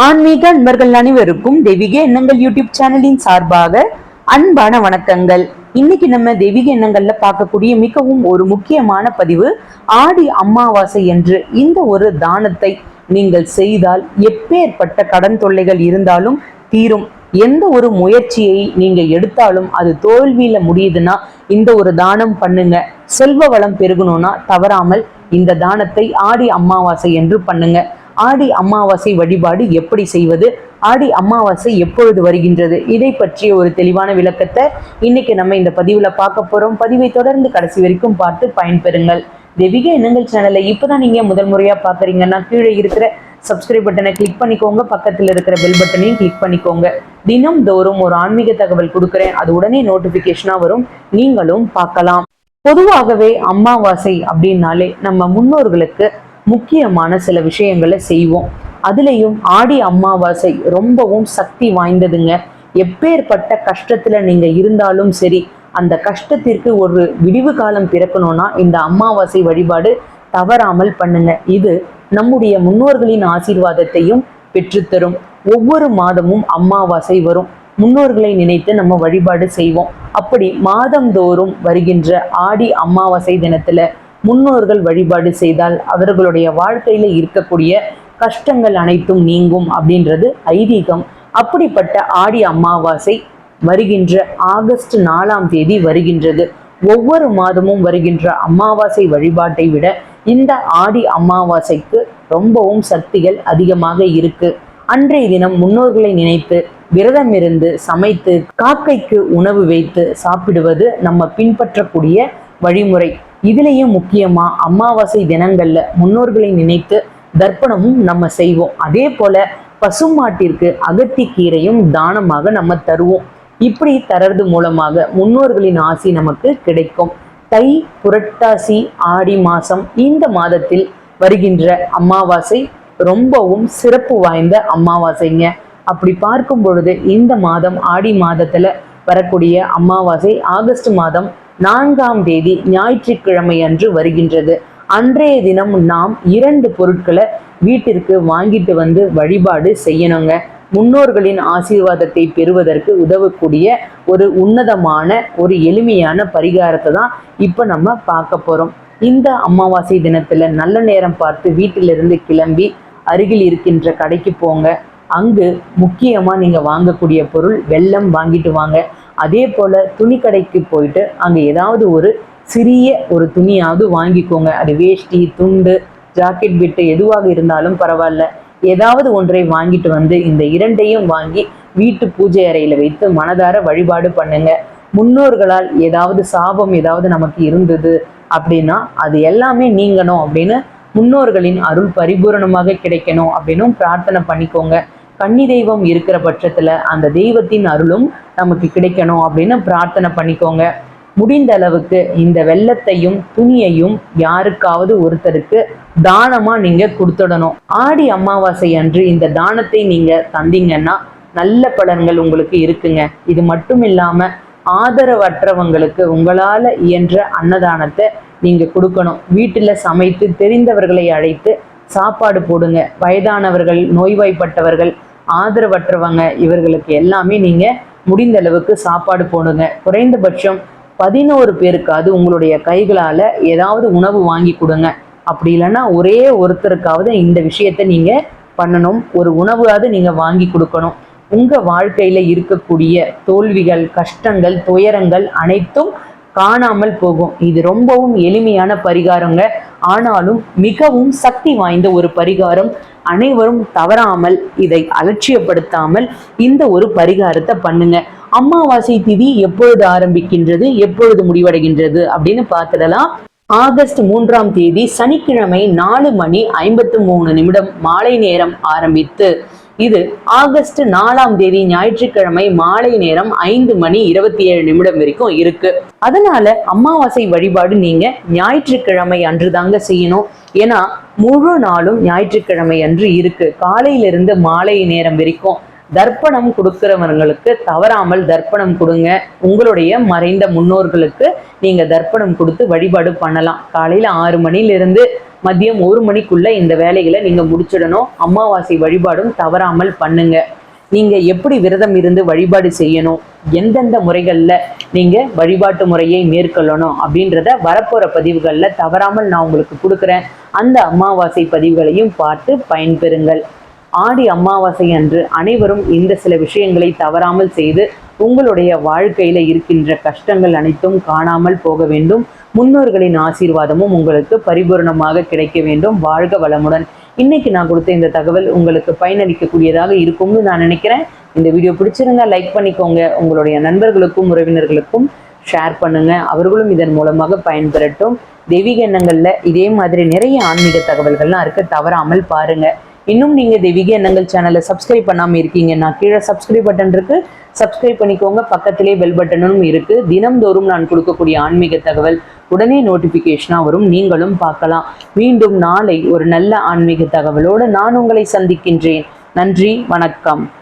ஆன்மீக அன்பர்கள் அனைவருக்கும் தெய்வீக எண்ணங்கள் யூடியூப் சேனலின் சார்பாக அன்பான வணக்கங்கள். இன்னைக்கு நம்ம தெய்வீக எண்ணங்கள்ல பார்க்கக்கூடிய மிகவும் ஒரு முக்கியமான பதிவு ஆடி அமாவாசை என்று. இந்த ஒரு தானத்தை நீங்கள் செய்தால் எப்பேற்பட்ட கடன் தொல்லைகள் இருந்தாலும் தீரும். எந்த ஒரு முயற்சியை நீங்க எடுத்தாலும் அது தோல்வியில முடியுதுன்னா இந்த ஒரு தானம் பண்ணுங்க. செல்வ வளம் பெருகணும்னா தவறாமல் இந்த தானத்தை ஆடி அமாவாசை என்று பண்ணுங்க. ஆடி அமாவாசை வழிபாடு எப்படி செய்வது? ஆடி அமாவாசை எப்பொழுது வருகின்றது? இதை பற்றிய ஒரு தெளிவான விளக்கத்தை இன்னைக்கு நம்ம இந்த பதிவுல பார்க்க போறோம். பதிவை தொடர்ந்து கடைசி வரைக்கும் பார்த்து பயன்பெறுங்கள். தெய்வீக இனங்கள் சேனலை இப்பதான் நீங்க முதல் முறையா பாக்குறீங்கன்னா கீழே இருக்கிற சப்ஸ்கிரைப் பட்டனை கிளிக் பண்ணிக்கோங்க. பக்கத்தில் இருக்கிற பெல் பட்டனையும் கிளிக் பண்ணிக்கோங்க. தினம் தோறும் ஒரு ஆன்மீக தகவல் கொடுக்குறேன். அது உடனே நோட்டிபிகேஷனா வரும். நீங்களும் பார்க்கலாம். பொதுவாகவே அமாவாசை அப்படின்னாலே நம்ம முன்னோர்களுக்கு முக்கியமான சில விஷயங்களை செய்வோம். அதுலேயும் ஆடி அமாவாசை ரொம்பவும் சக்தி வாய்ந்ததுங்க. எப்பேற்பட்ட கஷ்டத்துல நீங்க இருந்தாலும் சரி அந்த கஷ்டத்திற்கு ஒரு விடிவு காலம் பிறக்கணும்னா இந்த அமாவாசை வழிபாடு தவறாமல் பண்ணுங்க. இது நம்முடைய முன்னோர்களின் ஆசீர்வாதத்தையும் பெற்றுத்தரும். ஒவ்வொரு மாதமும் அமாவாசை வரும். முன்னோர்களை நினைத்து நம்ம வழிபாடு செய்வோம். அப்படி மாதந்தோறும் வருகின்ற ஆடி அமாவாசை தினத்துல முன்னோர்கள் வழிபாடு செய்தால் அவர்களுடைய வாழ்க்கையில இருக்கக்கூடிய கஷ்டங்கள் அனைத்தும் நீங்கும் அப்படின்றது ஐதீகம். அப்படிப்பட்ட ஆடி அமாவாசை வருகின்ற ஆகஸ்ட் நாலாம் தேதி வருகின்றது. ஒவ்வொரு மாதமும் வருகின்ற அமாவாசை வழிபாட்டை விட இந்த ஆடி அமாவாசைக்கு ரொம்பவும் சக்திகள் அதிகமாக இருக்கு. அன்றைய தினம் முன்னோர்களை நினைத்து விரதம் இருந்து சமைத்து காக்கைக்கு உணவு வைத்து சாப்பிடுவது நம்ம பின்பற்றக்கூடிய வழிமுறை. இதுலேயும் முக்கியமா அமாவாசை தினங்கள்ல முன்னோர்களை நினைத்து தர்ப்பணமும் நம்ம செய்வோம். அதே போல பசுமாட்டிற்கு அகத்திக்கீரையும் தானமாக நம்ம தருவோம். இப்படி தரது மூலமாக முன்னோர்களின் ஆசி நமக்கு கிடைக்கும். தை புரட்டாசி ஆடி மாசம் இந்த மாதத்தில் வருகின்ற அமாவாசை ரொம்பவும் சிறப்பு வாய்ந்த அமாவாசைங்க. அப்படி பார்க்கும் பொழுது இந்த மாதம் ஆடி மாதத்துல வரக்கூடிய அமாவாசை ஆகஸ்ட் மாதம் நான்காம் தேதி ஞாயிற்றுக்கிழமை அன்று வருகின்றது. அன்றைய தினம் நாம் இரண்டு பொருட்களை வீட்டிற்கு வாங்கிட்டு வந்து வழிபாடு செய்யணுங்க. முன்னோர்களின் ஆசீர்வாதத்தை பெறுவதற்கு உதவக்கூடிய ஒரு உன்னதமான ஒரு எளிமையான பரிகாரத்தை தான் இப்போ நம்ம பார்க்க போகிறோம் இந்த அமாவாசை தினத்தில் நல்ல நேரம் பார்த்து வீட்டிலிருந்து கிளம்பி அருகில் இருக்கின்ற கடைக்கு போங்க. அங்கு முக்கியமாக நீங்கள் வாங்கக்கூடிய பொருள் வெல்லம் வாங்கிட்டு வாங்க. அதே போல் துணி கடைக்கு போயிட்டு அங்கே ஏதாவது ஒரு சிறிய ஒரு துணியாவது வாங்கிக்கோங்க. அது வேஷ்டி துண்டு ஜாக்கெட் பிட்டு எதுவாக இருந்தாலும் பரவாயில்ல. ஏதாவது ஒன்றை வாங்கிட்டு வந்து இந்த இரண்டையும் வாங்கி வீட்டு பூஜை அறையில் வைத்து மனதார வழிபாடு பண்ணுங்க. முன்னோர்களால் ஏதாவது சாபம் ஏதாவது நமக்கு இருந்தது அப்படின்னா அது எல்லாமே நீங்கணும் அப்படின்னு முன்னோர்களின் அருள் பரிபூரணமாக கிடைக்கணும் அப்படின்னும் பிரார்த்தனை பண்ணிக்கோங்க. கன்னி தெய்வம் இருக்கிற பட்சத்துல அந்த தெய்வத்தின் அருளும் நமக்கு கிடைக்கணும் அப்படின்னு பிரார்த்தனை பண்ணிக்கோங்க. முடிந்த அளவுக்கு இந்த வெள்ளத்தையும் துணியையும் யாருக்காவது ஒருத்தருக்கு தானமா நீங்க கொடுத்துடணும். ஆடி அமாவாசை அன்று இந்த தானத்தை நீங்க தந்தீங்கன்னா நல்ல பலன்கள் உங்களுக்கு இருக்குங்க. இது மட்டும் இல்லாம ஆதரவற்றவங்களுக்கு உங்களால இயன்ற அன்னதானத்தை நீங்க கொடுக்கணும். வீட்டுல சமைத்து தெரிந்தவர்களை அழைத்து சாப்பாடு போடுங்க. வயதானவர்கள் நோய்வாய்ப்பட்டவர்கள் ஆதரவற்றவங்க இவர்களுக்கு எல்லாமே நீங்க முடிந்த அளவுக்கு சாப்பாடு போடுங்க. குறைந்தபட்சம் பதினோரு பேருக்காவது உங்களுடைய கைகளால ஏதாவது உணவு வாங்கி கொடுங்க. அப்படி இல்லைன்னா ஒரே ஒருத்தருக்காவது இந்த விஷயத்த நீங்க பண்ணணும். ஒரு உணவாவது நீங்க வாங்கி கொடுக்கணும். உங்க வாழ்க்கையில இருக்கக்கூடிய தோல்விகள் கஷ்டங்கள் துயரங்கள் அனைத்தும் காணாமல் போகும். இது ரொம்பவும் எளிமையான பரிகாரங்க. ஆனாலும் மிகவும் சக்தி வாய்ந்த ஒரு பரிகாரம். அனைவரும் தவறாமல் இதை அலட்சியப்படுத்தாமல் இந்த ஒரு பரிகாரத்தை பண்ணுங்க. அமாவாசை திதி எப்பொழுது ஆரம்பிக்கின்றது எப்பொழுது முடிவடைகின்றது அப்படின்னு பார்த்துடலாம். ஆகஸ்ட் மூன்றாம் தேதி சனிக்கிழமை நாலு மணி ஐம்பத்து மூணு நிமிடம் மாலை நேரம் ஆரம்பித்து இது ஆகஸ்ட் நாலாம் தேதி ஞாயிற்றுக்கிழமை மாலை நேரம் ஐந்து மணி இருபத்தி ஏழு நிமிடம் வரைக்கும் இருக்கு. அதனால அமாவாசை வழிபாடு நீங்க ஞாயிற்றுக்கிழமை அன்று தாங்க செய்யணும். ஏன்னா முழு நாளும் ஞாயிற்றுக்கிழமை அன்று இருக்கு. காலையிலிருந்து மாலை நேரம் வரைக்கும் தர்ப்பணம் கொடுக்கிறவங்களுக்கு தவறாமல் தர்ப்பணம் கொடுங்க. உங்களுடைய மறைந்த முன்னோர்களுக்கு நீங்க தர்ப்பணம் கொடுத்து வழிபாடு பண்ணலாம். காலையில ஆறு மணிலிருந்து மதியம் ஒரு மணிக்குள்ள இந்த வேலைகளை நீங்க முடிச்சிடணும். அமாவாசை வழிபாடும் தவறாமல் பண்ணுங்க. நீங்க எப்படி விரதம் இருந்து வழிபாடு செய்யணும்? எந்தெந்த முறைகள்ல நீங்க வழிபாட்டு முறையை மேற்கொள்ளணும்? அப்படின்றத வரப்போற பதிவுகள்ல தவறாமல் நான் உங்களுக்கு கொடுக்குறேன். அந்த அமாவாசை பதிவுகளையும் பார்த்து பயன்பெறுங்கள். ஆடி அமாவாசை அன்று அனைவரும் இந்த சில விஷயங்களை தவறாமல் செய்து உங்களுடைய வாழ்க்கையில இருக்கின்ற கஷ்டங்கள் அனைத்தும் காணாமல் போக வேண்டும். முன்னோர்களின் ஆசீர்வாதமும் உங்களுக்கு பரிபூரணமாக கிடைக்க வேண்டும். வாழ்க வளமுடன். இன்னைக்கு நான் கொடுத்த இந்த தகவல் உங்களுக்கு பயனளிக்கக்கூடியதாக இருக்கும்னு நான் நினைக்கிறேன். இந்த வீடியோ பிடிச்சிருந்தா லைக் பண்ணிக்கோங்க. உங்களுடைய நண்பர்களுக்கும் உறவினர்களுக்கும் ஷேர் பண்ணுங்க. அவர்களும் இதன் மூலமாக பயன்பெறட்டும். தெய்வீக எண்ணங்களில் இதே மாதிரி நிறைய ஆன்மீக தகவல்கள்லாம் இருக்க தவறாமல் பாருங்கள் இன்னும் நீங்க தெய்வீக எண்ணங்கள் சேனலை சப்ஸ்கிரைப் பண்ணாம இருக்கீங்கன்னா கீழே சப்ஸ்கிரைப் பட்டன் இருக்கு. சப்ஸ்கிரைப் பண்ணிக்கோங்க. பக்கத்திலே பெல் பட்டனும் இருக்கு. தினம்தோறும் நான் கொடுக்கக்கூடிய ஆன்மீக தகவல் உடனே நோட்டிபிகேஷனா வரும். நீங்களும் பார்க்கலாம். மீண்டும் நாளை ஒரு நல்ல ஆன்மீக தகவலோடு நான் உங்களை சந்திக்கின்றேன். நன்றி. வணக்கம்.